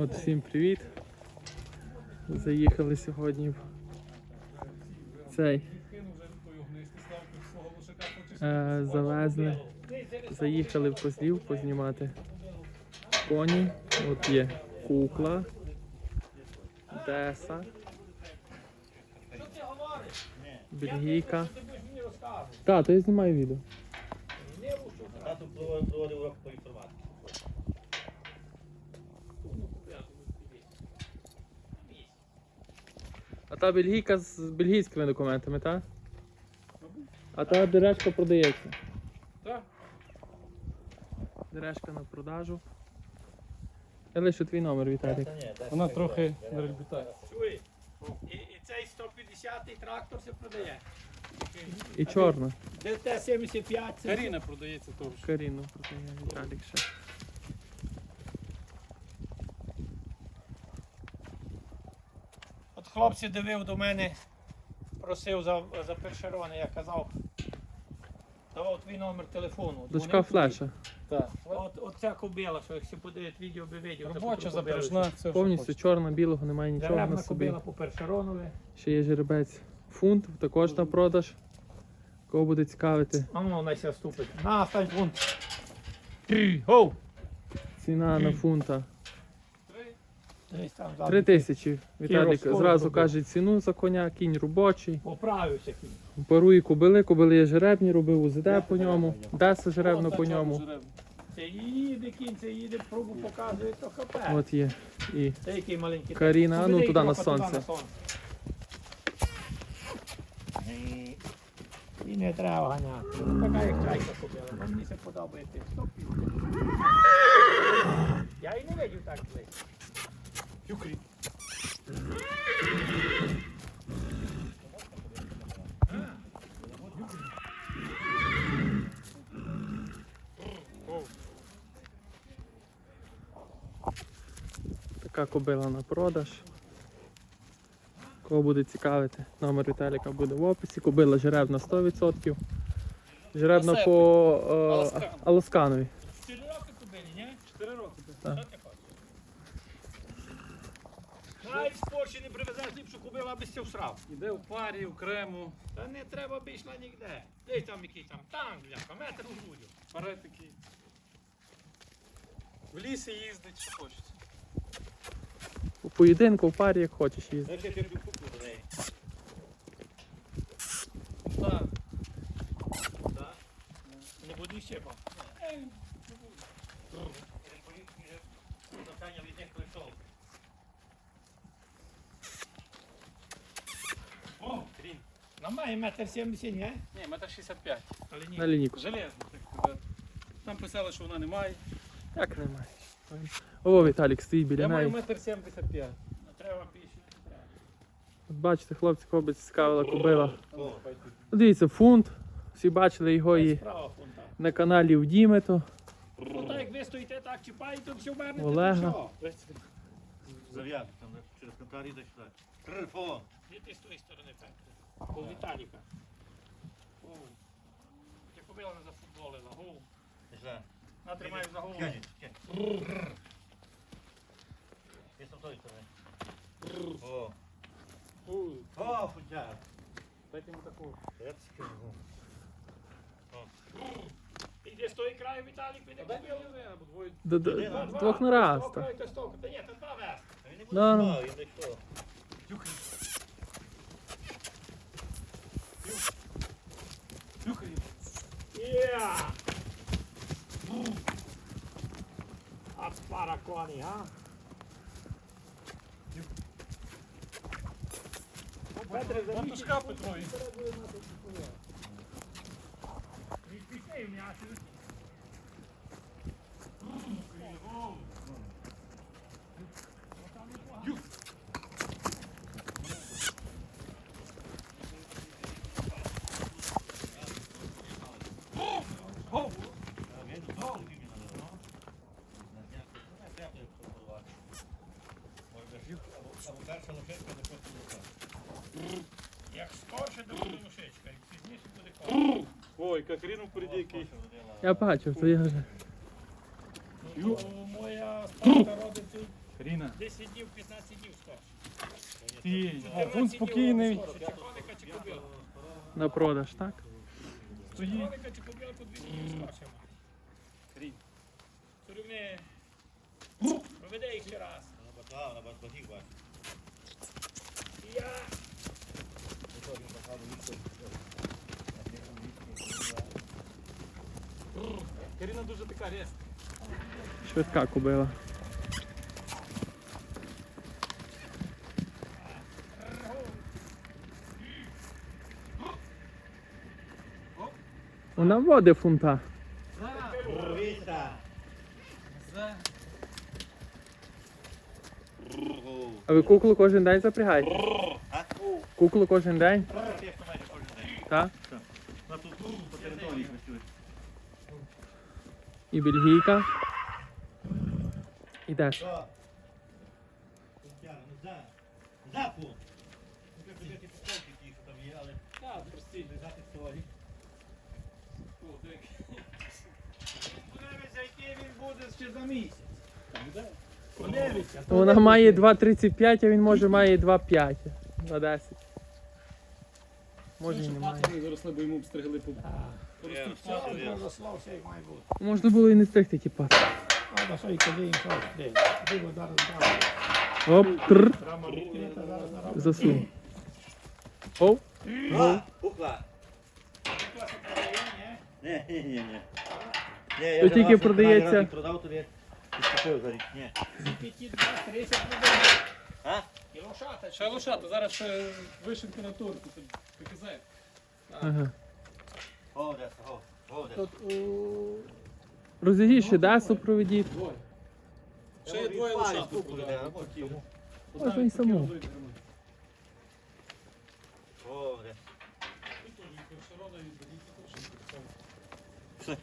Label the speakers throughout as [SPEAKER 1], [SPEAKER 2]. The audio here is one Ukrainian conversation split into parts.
[SPEAKER 1] От всім привіт. Заїхали сьогодні в цей. Е, завезли. Заїхали в Козлів познімати коні. От є кукла, Деса, Бельгійка. Так, то я знімаю відео.
[SPEAKER 2] Тато проводив урок по інформатиці.
[SPEAKER 1] А та бельгійка з бельгійськими документами, так? А та дережка продається.
[SPEAKER 3] Так.
[SPEAKER 1] Дережка на продажу. Я лишу твій номер, Віталік.
[SPEAKER 3] Вона трохи на реабілітації.
[SPEAKER 4] Чуй, і, і цей 150-й трактор се продає.
[SPEAKER 1] І чорна.
[SPEAKER 4] ДТ-75
[SPEAKER 3] Каріна продається теж.
[SPEAKER 1] Каріну продає Віталік ще.
[SPEAKER 4] Хлопці дивив до мене, просив за, за першерони, я казав. Давав твій номер телефону.
[SPEAKER 1] Дочка флеша.
[SPEAKER 3] Так.
[SPEAKER 4] От, от ця кобила, що якщо подивить відео, би видів.
[SPEAKER 3] Робоча, запряжна, все
[SPEAKER 1] Повністю
[SPEAKER 3] хочеш.
[SPEAKER 1] чорна, білого немає нічого на
[SPEAKER 4] Деревна
[SPEAKER 1] собі.
[SPEAKER 4] кобила по першеронові.
[SPEAKER 1] Ще є жеребець фунт, також на продаж. Кого буде цікавити.
[SPEAKER 4] А ну, найся ступить. На, стань фунт. Три, гоу!
[SPEAKER 1] Ціна на фунта
[SPEAKER 4] Десь там ззаду.
[SPEAKER 1] 3 тисячі. Віталік зразу
[SPEAKER 4] зробив.
[SPEAKER 1] каже ціну за коня, кінь робочий.
[SPEAKER 4] Поправився кінь.
[SPEAKER 1] Парує кобили, кобили є жеребні, робив УЗД по ньому, Деса жеребно по ньому.
[SPEAKER 4] Це їде кінь, це їде, пробу показує, то хапе.
[SPEAKER 1] От є. І
[SPEAKER 4] Це який маленький.
[SPEAKER 1] Каріна, а ну туди на
[SPEAKER 4] трохи
[SPEAKER 1] сонце.
[SPEAKER 4] І не треба ганяти. Така як чайка купила, мені це подобається. Стоп. Я і не видів так близько.
[SPEAKER 3] Юкрі.
[SPEAKER 1] така кобила на продаж. Кого буде цікавити, номер Віталіка буде в описі. Кобила жеребна 100%. Жеребна по е,
[SPEAKER 3] Аласкан.
[SPEAKER 1] Аласканові.
[SPEAKER 4] Чотири роки купили, ні?
[SPEAKER 3] Чотири роки.
[SPEAKER 4] Ти з Польщі не привезеш ліпшу купила, аби стів срав.
[SPEAKER 3] Іде в парі, окремо,
[SPEAKER 4] Та не треба б йшла ніде. Десь там якийсь там танк, бляха, метр у грудю.
[SPEAKER 3] Паре такий. В лісі їздить, що хочеться.
[SPEAKER 1] У поєдинку, в парі, як хочеш їздити
[SPEAKER 2] куплю до неї.
[SPEAKER 3] Так.
[SPEAKER 4] Так? Не буду ще бо.
[SPEAKER 2] Завдання від них прийшов.
[SPEAKER 4] О, Крін. Метр сімдесят, ні?
[SPEAKER 3] Ні, метр 65.
[SPEAKER 4] Але ні.
[SPEAKER 1] На лінійку.
[SPEAKER 3] Железно, так. Там писали, що вона немає.
[SPEAKER 1] Як немає. О, Віталік стоїть біля
[SPEAKER 3] Я маю метр 75.
[SPEAKER 4] Не треба більше.
[SPEAKER 1] От бачите, хлопці, цікавила кобила. Ну, Дивіться, фунт. Всі бачили його і
[SPEAKER 4] Справа фунта.
[SPEAKER 1] на каналі в Дімету.
[SPEAKER 4] Ну так як ви стоїте так, чіпаєте, все вернете.
[SPEAKER 1] Олега.
[SPEAKER 4] то що?
[SPEAKER 2] зав'язок, там через контарі сюди. Телефон.
[SPEAKER 4] Звідти з тої сторони Петре. По Віталіка. О. Я кобила не зафутболила. Гол.
[SPEAKER 2] Пішла.
[SPEAKER 4] Натримаю за голову.
[SPEAKER 2] Чекай, чекай. Є з тої сторони. О. О, футяр.
[SPEAKER 3] Дайте йому таку.
[SPEAKER 2] Я це скажу.
[SPEAKER 4] Іде з тої краю Віталік, піде
[SPEAKER 3] двоє.
[SPEAKER 1] Д- д-
[SPEAKER 2] Два,
[SPEAKER 1] Двох на раз.
[SPEAKER 4] З. Та ні, там два вести.
[SPEAKER 2] Він не
[SPEAKER 1] Да,
[SPEAKER 2] буде
[SPEAKER 1] ну.
[SPEAKER 2] знав, він.
[SPEAKER 3] Юкрі.
[SPEAKER 4] Є! А пара коні, а? Петре, заміть.
[SPEAKER 3] тушка Петрові.
[SPEAKER 2] Як
[SPEAKER 4] скорше, то буде мушечка, як пізніше буде коні.
[SPEAKER 3] Ой, як Ріну впереді який.
[SPEAKER 1] Я бачив, то я вже.
[SPEAKER 4] Ну, моя старша родиться
[SPEAKER 3] Каріна.
[SPEAKER 4] 10 днів, 15 днів.
[SPEAKER 3] Ти, о, він спокійний.
[SPEAKER 4] Чеконика чи кобилку?
[SPEAKER 1] На продаж, так?
[SPEAKER 3] Стоїть.
[SPEAKER 4] Чеконика чи кобилку дві дні скажемо.
[SPEAKER 3] Карін.
[SPEAKER 4] Турівни. Проведе їх ще раз. Я.
[SPEAKER 3] Каріна дуже така резка.
[SPEAKER 1] Швидка кобила. Вона води фунта. А ви куклу кожен день запрягаєте? Куклу кожен день? Так?
[SPEAKER 2] На тут по території працює.
[SPEAKER 1] І бельгійка. І
[SPEAKER 2] за. Запу!
[SPEAKER 1] Вона має 2,35, а він може має 2,5. 2,10. Може і немає.
[SPEAKER 3] Заросли, бо йому обстригли по
[SPEAKER 2] Я,
[SPEAKER 4] Все,
[SPEAKER 2] все, я.
[SPEAKER 4] як має бути.
[SPEAKER 1] Можна було і не стригти ті паси.
[SPEAKER 4] А, на що і коли їм? Де? Диво, зараз, зараз.
[SPEAKER 1] Оп, трр, засунув. Оп,
[SPEAKER 2] А, Пухла!
[SPEAKER 4] Класно продає, ні?
[SPEAKER 2] Ні, ні, ні, ні. Ні, я
[SPEAKER 1] То тільки продається-
[SPEAKER 2] продав, тоді відкупив за рік. Ні.
[SPEAKER 4] П'яті, два, тридцять продає.
[SPEAKER 2] А?
[SPEAKER 4] І лошата.
[SPEAKER 3] Ще лошата, зараз ще вишенки на торті. Показає.
[SPEAKER 1] ага. Розігій ще десу проведіть.
[SPEAKER 3] Двоє. Ще є двоє
[SPEAKER 2] тут буде.
[SPEAKER 1] Можна і саму.
[SPEAKER 2] Де.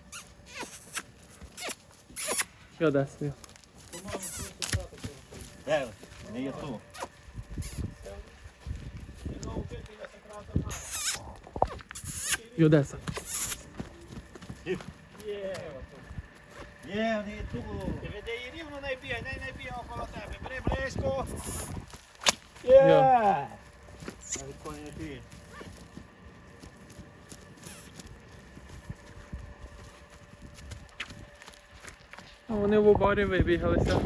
[SPEAKER 1] Що десу?
[SPEAKER 2] Де? Не є ту.
[SPEAKER 1] Йодеса.
[SPEAKER 2] Не є ту.
[SPEAKER 4] Ти веди її рівно не бігай, не не бігай около тебе. Бери близько. Є.
[SPEAKER 2] Навіть коні не ти.
[SPEAKER 1] А вони в оборі вибігалися.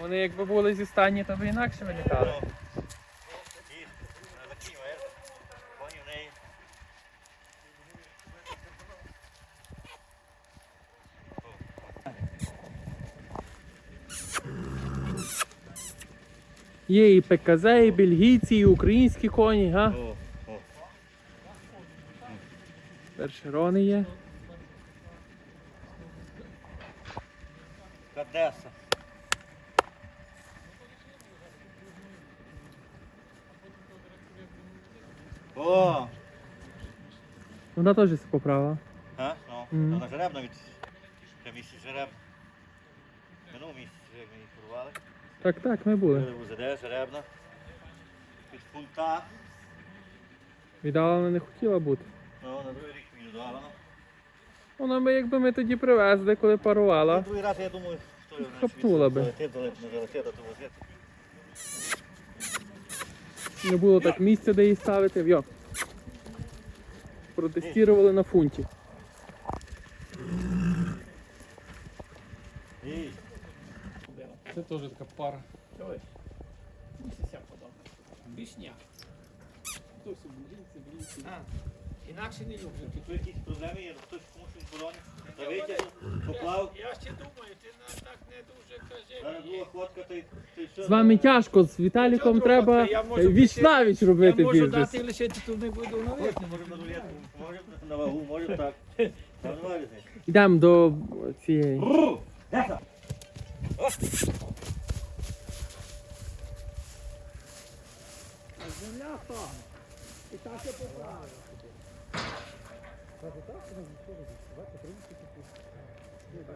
[SPEAKER 1] Вони якби були зі стані, то б інакше вилітали.
[SPEAKER 2] Ті, закинь, знаєш. Коні в неї.
[SPEAKER 1] Є і ПКЗ, і бельгійці, і українські коні, га? Першерони є.
[SPEAKER 2] Кадеса. О!
[SPEAKER 1] Вона теж все поправила.
[SPEAKER 2] А? Ну,
[SPEAKER 1] Мгм.
[SPEAKER 2] вона жереб навіть. Ще місяць жереб. Минув місяць, як ми порвали.
[SPEAKER 1] Так, так, ми були.
[SPEAKER 2] Жеребна. Під фунта.
[SPEAKER 1] Віддала вона не хотіла бути.
[SPEAKER 2] Ну, на другий рік віддавано.
[SPEAKER 1] Вона би, якби ми тоді привезли, коли парувала.
[SPEAKER 2] другий раз, я думаю, його
[SPEAKER 1] Хапнула би.
[SPEAKER 2] Залетить, залетить, не залетить, а то возити.
[SPEAKER 1] Не було так місця, де її ставити. Йо. Протестували на фунті.
[SPEAKER 2] І
[SPEAKER 3] Це теж така пара.
[SPEAKER 4] Чуєш? Місяця подобне. Бішня.
[SPEAKER 3] Хто всі бельгійці, бельгійці.
[SPEAKER 4] А, інакше не люблю.
[SPEAKER 2] тут якісь проблеми є, хтось комусь він. Та витягнув, поклав.
[SPEAKER 4] Я ще думаю, ти на- так не дуже
[SPEAKER 2] Зараз
[SPEAKER 4] кажи.
[SPEAKER 2] була ходка, то й то й все.
[SPEAKER 1] З вами тяжко, з Віталіком
[SPEAKER 4] Нічого,
[SPEAKER 1] треба
[SPEAKER 4] я можу
[SPEAKER 1] віч
[SPEAKER 4] піти-
[SPEAKER 1] навіч
[SPEAKER 4] Я
[SPEAKER 1] робити
[SPEAKER 4] можу
[SPEAKER 1] бізнес.
[SPEAKER 4] дати лишити тут не буду ловити.
[SPEAKER 2] Можемо на рулетку, можемо на вагу, можемо так. Там нема різниці.
[SPEAKER 1] Йдемо до цієї.
[SPEAKER 2] м'ясо!
[SPEAKER 4] І так я поправив. Та так вона нічого відчувати, принципі, купити.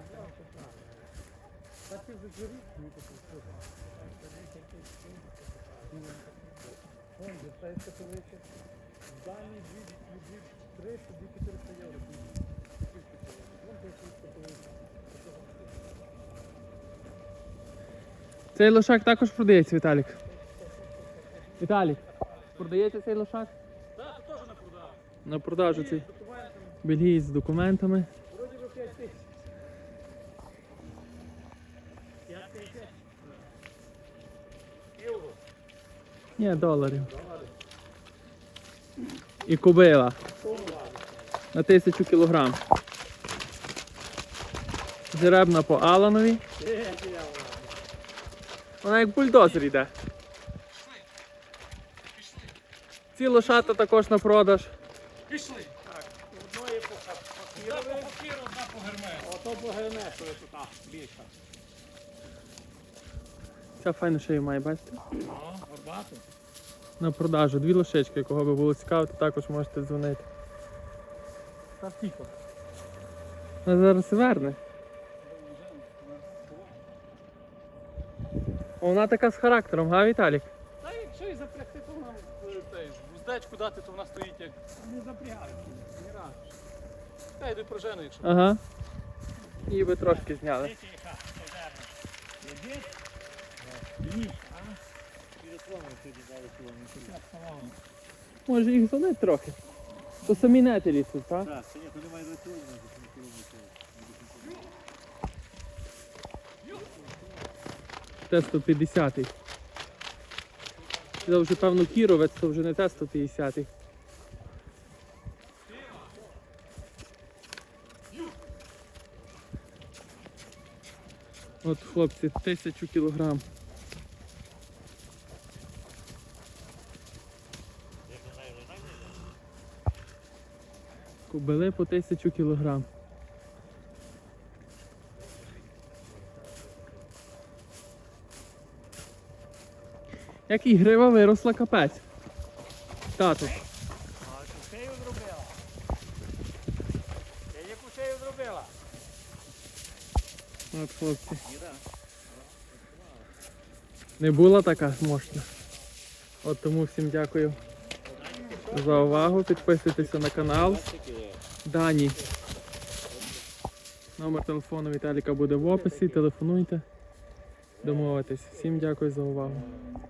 [SPEAKER 4] Та
[SPEAKER 3] ти вже журі, мені таке все. Фонди, це є католичі.
[SPEAKER 4] Дані
[SPEAKER 3] дві, три, тоді 400 євро. Вон той
[SPEAKER 4] католичі.
[SPEAKER 1] Цей лошак також продається, Віталік. Віталік продається цей лошак?
[SPEAKER 3] Так, теж на продажу.
[SPEAKER 1] На продажу цей бельгієць з документами.
[SPEAKER 3] Вроді би 5 тисяч. Євро.
[SPEAKER 1] Ні, доларів. І кобила. На тисячу кілограм. Жеребна по Аланові. Вона як бульдозер йде. Ці лошата також на продаж.
[SPEAKER 3] Пішли. Так, одної по
[SPEAKER 4] Одна по одна по гермету.
[SPEAKER 3] Ото по гермету тут більша.
[SPEAKER 1] Ця файна шею має, бачите?
[SPEAKER 3] О, горбату.
[SPEAKER 1] На продажу. Дві лошечки, кого би було цікаво, то також можете дзвонити.
[SPEAKER 3] Так, тихо.
[SPEAKER 1] Вона зараз верне. Вона така з характером, га, Віталік?
[SPEAKER 3] Вуздечку дати, то вона стоїть як. Не запрягати. Ні разу. Та йду прожену, якщо.
[SPEAKER 1] Ага. Її би трошки зняли.
[SPEAKER 2] Дивіться, яка озерна. Єдіть? Ні. А? Через слово дали кілометрів.
[SPEAKER 1] Може їх зонить трохи. То самі нети лісуть, так?
[SPEAKER 2] Так, це ні, то немає до цього, немає до кілометрів.
[SPEAKER 1] Т-150. Це вже певно кіровець, то вже не Т-150. От хлопці, тисячу кілограм. Кобили по тисячу кілограм. Як і грива виросла капець. Тату. От хлопці. Не була така мощна. От тому всім дякую за увагу. Підписуйтеся на канал. Дані. Номер телефону Віталіка буде в описі. Телефонуйте. Домовитесь. Всім дякую за увагу.